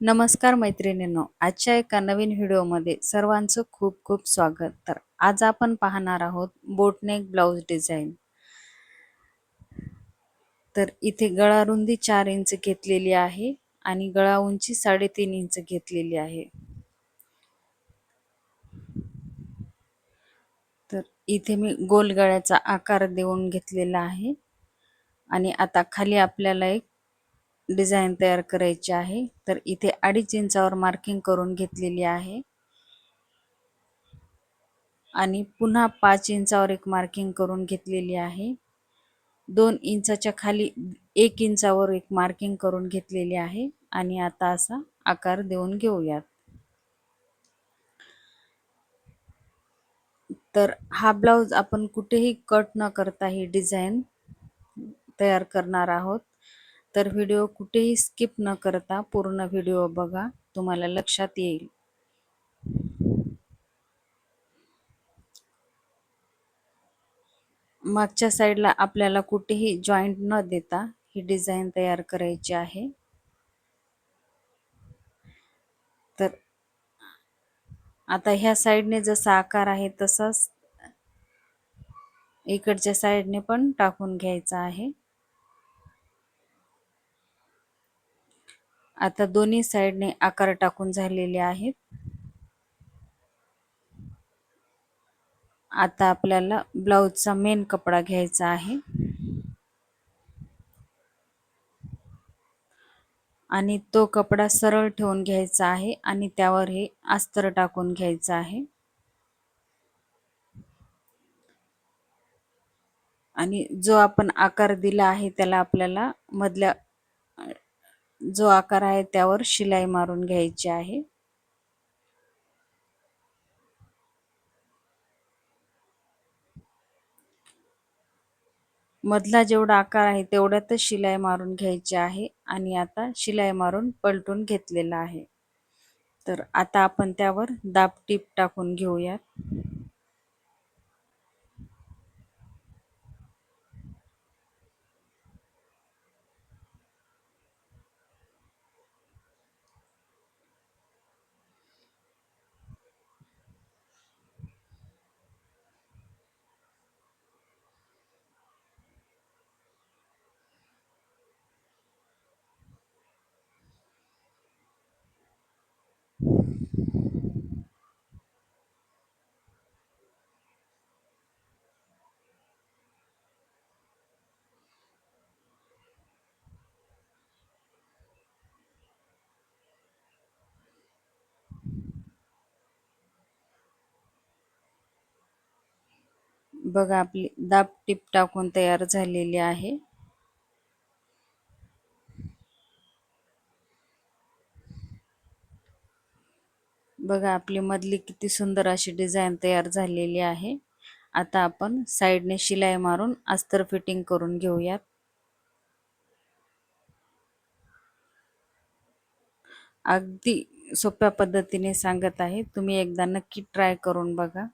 नमस्कार मैत्रिणींनो आजच्या एका नवीन व्हिडिओमध्ये सर्वांचं खूप खूप स्वागत. तर आज आपण पाहणार आहोत बोटनेक ब्लाऊज डिझाईन. तर इथे गळा रुंदी चार इंच घेतलेली आहे आणि गळा उंची साडेतीन इंच घेतलेली आहे. तर इथे मी गोल गळ्याचा आकार देऊन घेतलेला आहे आणि आता खाली आपल्याला एक डिझाईन तयार करायची आहे. तर इथे अडीच इंचावर मार्किंग करून घेतलेली आहे. आणि पुन्हा पाच इंचावर एक मार्किंग करून घेतलेली आहे. दोन इंचाच्या खाली एक इंचावर एक मार्किंग करून घेतलेली आहे. आणि आता असा आकार देऊन घेऊयात. तर हा ब्लाऊज आपण कुठेही कट न करता ही डिझाईन तयार करणार आहोत. तर व्हिडिओ कुठेही स्किप न करता पूर्ण व्हिडिओ बघा तुम्हाला लक्षात येईल. मागच्या साईडला आपल्याला कुठेही जॉईंट न देता ही डिझाईन तयार करायची आहे. तर आता ह्या साईडने जसा आकार आहे तसाच इकडच्या साईडने पण टाकून घ्यायचा आहे. आता दोन्ही साईडने आकार टाकून झालेले आहेत. आता आपल्याला ब्लाऊजचा मेन कपडा घ्यायचा आहे. आणि तो कपडा सरळ ठेवून घ्यायचा आहे आणि त्यावर हे अस्तर टाकून घ्यायचं आहे. आणि जो आपण आकार दिला आहे त्याला आपल्याला मधल्या जो आकार आहे त्यावर शिलाई मारून घ्यायची आहे. मधला जेवढा आकार आहे तेवढ्यातच शिलाई मारून घ्यायची आहे आणि आता शिलाई मारून पलटून घेतलेला आहे. तर आता आपण त्यावर दाब टीप टाकून घेऊयात. बघा आपली दाब टीप टाकून तयार झालेली आहे. बघा आपली मधली किती सुंदर अशी डिझाईन तयार झालेली आहे. आता आपण साईडने शिलाई मारून अस्तर फिटिंग करून घेऊयात. अगदी सोप्या पद्धतीने सांगत आहे. तुम्ही एकदा नक्की ट्राय करून बघा.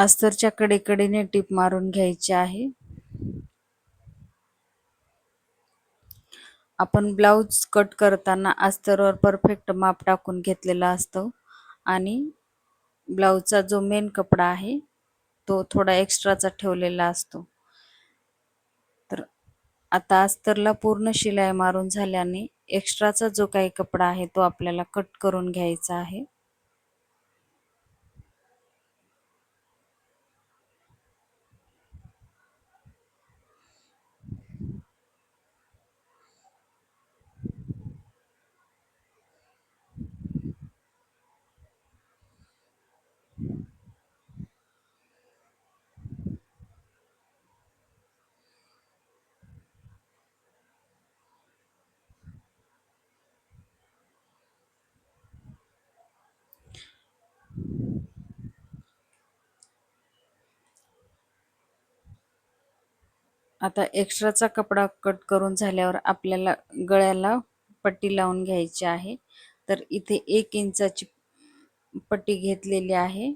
अस्तरच्या कडेकडेने टीप मारून घ्यायची आहे. आपण ब्लाऊज कट करताना अस्तरवर परफेक्ट माप टाकून घेतलेला असतो आणि ब्लाऊजचा जो मेन कपडा आहे तो थोडा एक्स्ट्राचा ठेवलेला असतो. तर आता अस्तरला पूर्ण शिलाई मारून झाल्याने एक्स्ट्राचा जो काही कपडा आहे तो आपल्याला कट करून घ्यायचा आहे. आता एक्स्ट्राचा कपडा कट करून झाल्यावर आपल्याला गळ्याला पट्टी लावून घ्यायची आहे. तर इथे एक इंचाची पट्टी घेतलेली आहे.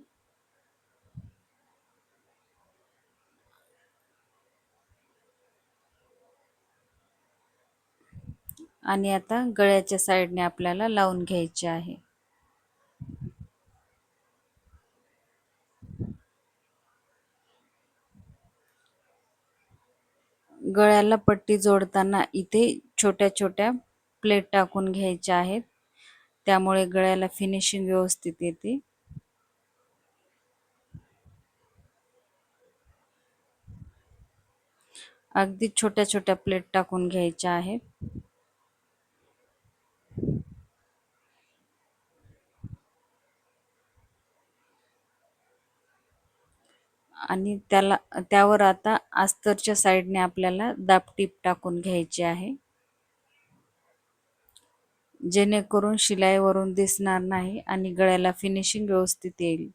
आणि आता गळ्याच्या साईडने आपल्याला लावून घ्यायची आहे. गळ्याला पट्टी जोडताना इथे छोट्या छोट्या प्लेट टाकून घ्यायच्या आहेत. त्यामुळे गळ्याला फिनिशिंग व्यवस्थित येते. अगदी छोट्या छोट्या प्लेट टाकून घ्यायच्या आहेत. आणि त्याला त्यावर आता अस्तरच्या साईडने आपल्याला दापटीप टाकून घ्यायची आहे. जेणेकरून शिलाईवरून दिसणार नाही आणि गळ्याला फिनिशिंग व्यवस्थित येईल.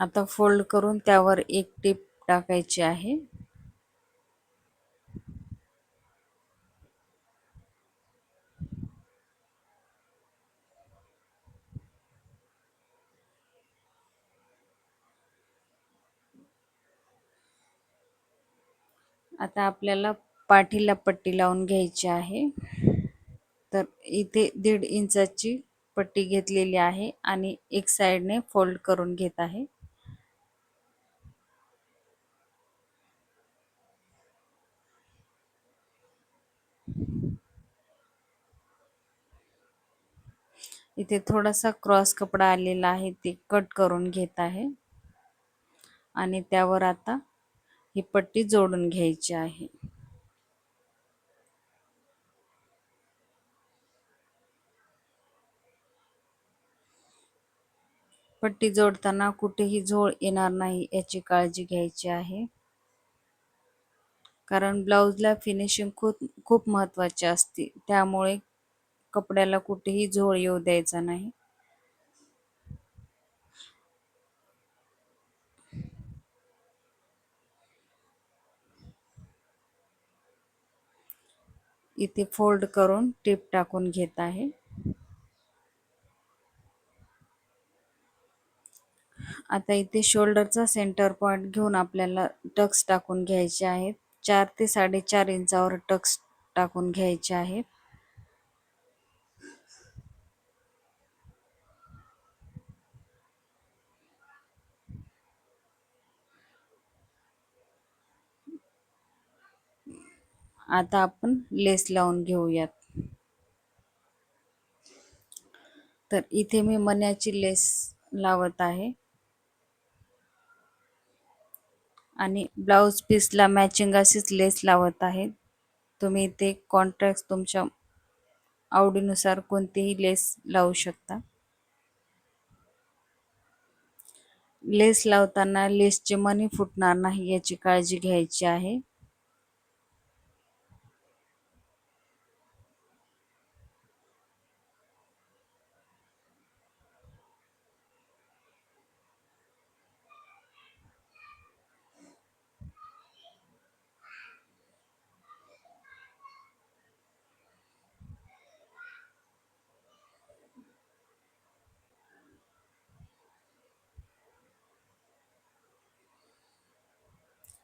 आता फोल्ड करून त्यावर एक टीप टाकायची आहे. आता आपल्याला पाठीला पट्टी लावून घ्यायची आहे. तर इथे दीड इंचाची पट्टी घेतलेली आहे आणि एक साईडने फोल्ड करून घेत आहे. इथे थोडासा क्रॉस कपडा आलेला आहे ते कट करून घेत आहे. आणि त्यावर आता ही पट्टी जोडून घ्यायची आहे. पट्टी जोडताना कुठेही झोळ येणार नाही याची काळजी घ्यायची आहे. कारण ब्लाऊजला फिनिशिंग खूप खूप महत्त्वाची असते. त्यामुळे कपड्याला कुठेही झोळ येऊ द्यायचा नाही. इथे फोल्ड करून टिप टाकून घेत आहे. आता इथे शोल्डरचा सेंटर पॉइंट घेऊन आपल्याला टक्स टाकून घ्यायचे आहेत. चार ते साडेचार इंचावर टक्स टाकून घ्यायचे आहेत. आता आपण लेस लावून घेऊयात. तर इथे मी मण्याची लेस लावत आहे. आणि ब्लाऊज पीसला मॅचिंग अशीच लेस लावत आहे. तुम्ही इथे कॉन्ट्रॅक्ट तुमच्या आवडीनुसार कोणतीही लेस लावू शकता. लेस लावताना लेसचे मनी फुटणार नाही याची काळजी घ्यायची आहे.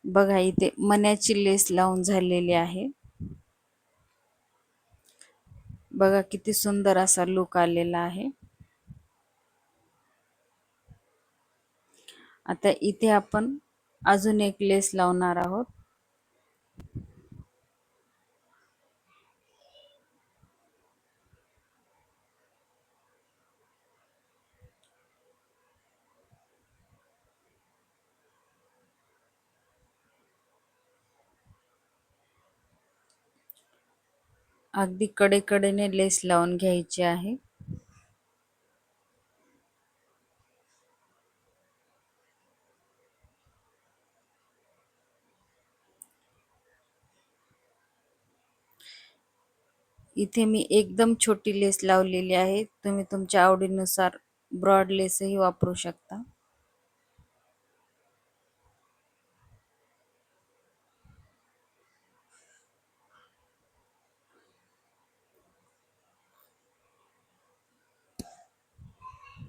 बघा इथे मण्याची लेस लावून झालेली आहे. बघा किती सुंदर असा लुक आलेला आहे. आता इथे आपण अजून एक लेस लावणार आहोत. अगदी कडेकडेने लेस लावून घ्यायची आहे. इथे मी एकदम छोटी लेस लावलेली आहे. तुम्ही तुमच्या आवडीनुसार ब्रॉड लेसही वापरू शकता.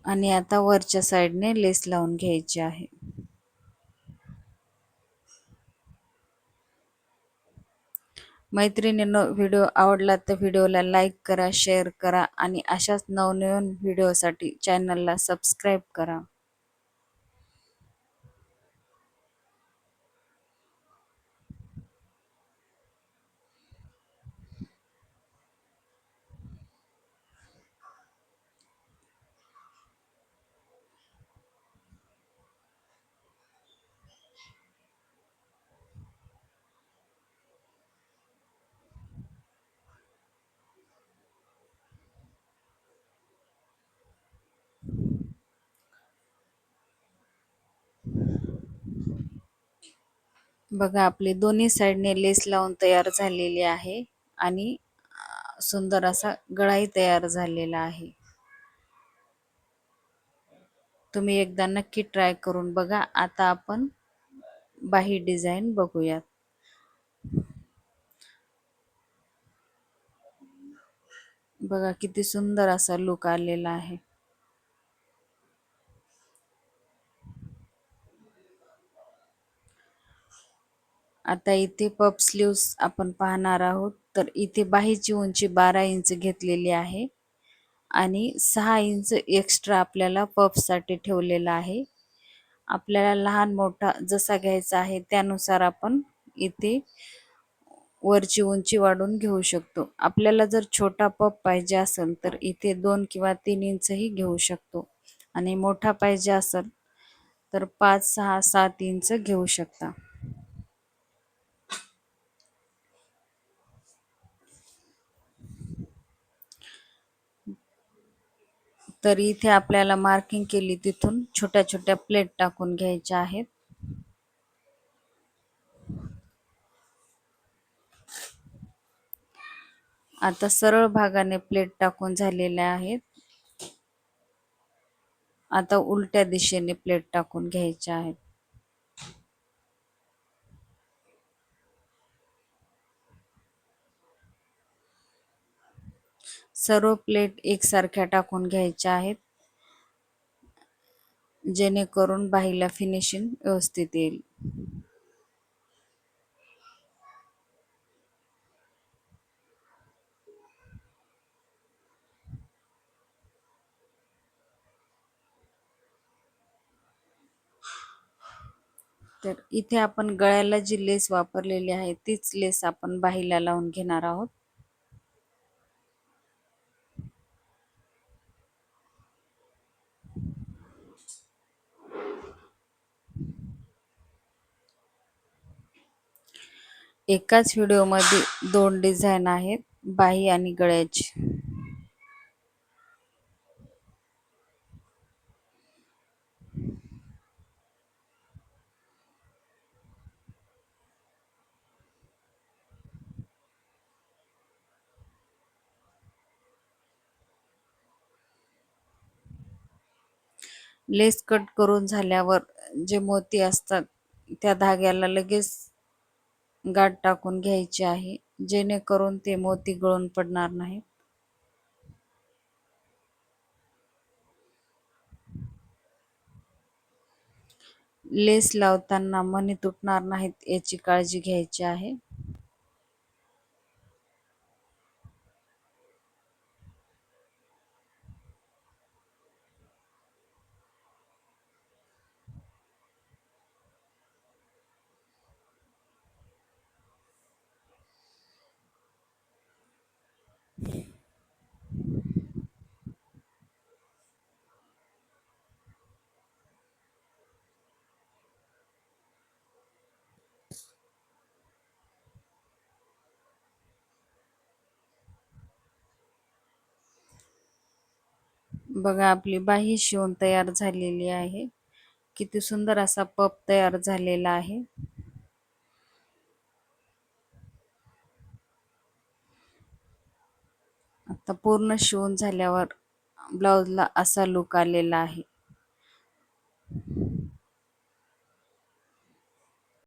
आणि आता वरच्या साईडने लेस लावून घ्यायची आहे. मैत्रिणींनो व्हिडिओ आवडला तर व्हिडिओला लाईक करा शेअर करा आणि अशाच नवनवीन व्हिडिओसाठी चॅनलला सबस्क्राईब करा. बघा आपली दोन्ही साईडने लेस लावून तयार झालेली आहे आणि सुंदर असा गळाही तयार झालेला आहे. तुम्ही एकदा नक्की ट्राय करून बघा. आता आपण बाही डिझाईन बघूयात. बघा किती सुंदर असा लुक आलेला आहे. आता इथे पप स्लीव्स आपण पाहणार आहोत. तर इथे बाहीची उंची बारा इंच घेतलेली आहे. आणि सहा इंच एक्स्ट्रा आपल्याला पफसाठी ठेवलेला आहे. आपल्याला लहान मोठा जसा घ्यायचा आहे त्यानुसार आपण इथे वरची उंची वाढून घेऊ शकतो. आपल्याला जर छोटा पप पाहिजे असेल तर इथे दोन किंवा तीन इंचही घेऊ शकतो. आणि मोठा पाहिजे असेल तर पाच सहा सात इंच घेऊ शकता. तर इथे आपल्याला मार्किंग केली तिथून छोट्या छोट्या प्लेट टाकून घ्यायच्या आहेत. आता सरळ भागाने प्लेट टाकून झालेल्या आहेत. आता उलट्या दिशेने प्लेट टाकून घ्यायच्या आहेत. सर्व प्लेट एकसारख्या टाकून घ्यायच्या आहेत. जेणेकरून बाहीला फिनिशिंग व्यवस्थित येईल. तर इथे आपण गळ्याला जी लेस वापरलेली आहे तीच लेस आपण बाहीला लावून घेणार आहोत. एकाच व्हिडिओमध्ये दोन डिझाईन आहेत बाही आणि गळ्याची. लेस कट करून झाल्यावर जे मोती असतात त्या धाग्याला लगेच गाठ टाकून घ्यायची आहे जेणेकरून ते मोती गळून पडणार नाहीत. लेस लावताना मणी तुटणार नाहीत याची काळजी घ्यायची आहे. बघा आपली बाही शिवून तयार झालेली आहे. किती सुंदर असा पप तयार झालेला आहे. आता पूर्ण शिवून झाल्यावर ब्लाउजला असा लुक आलेला आहे.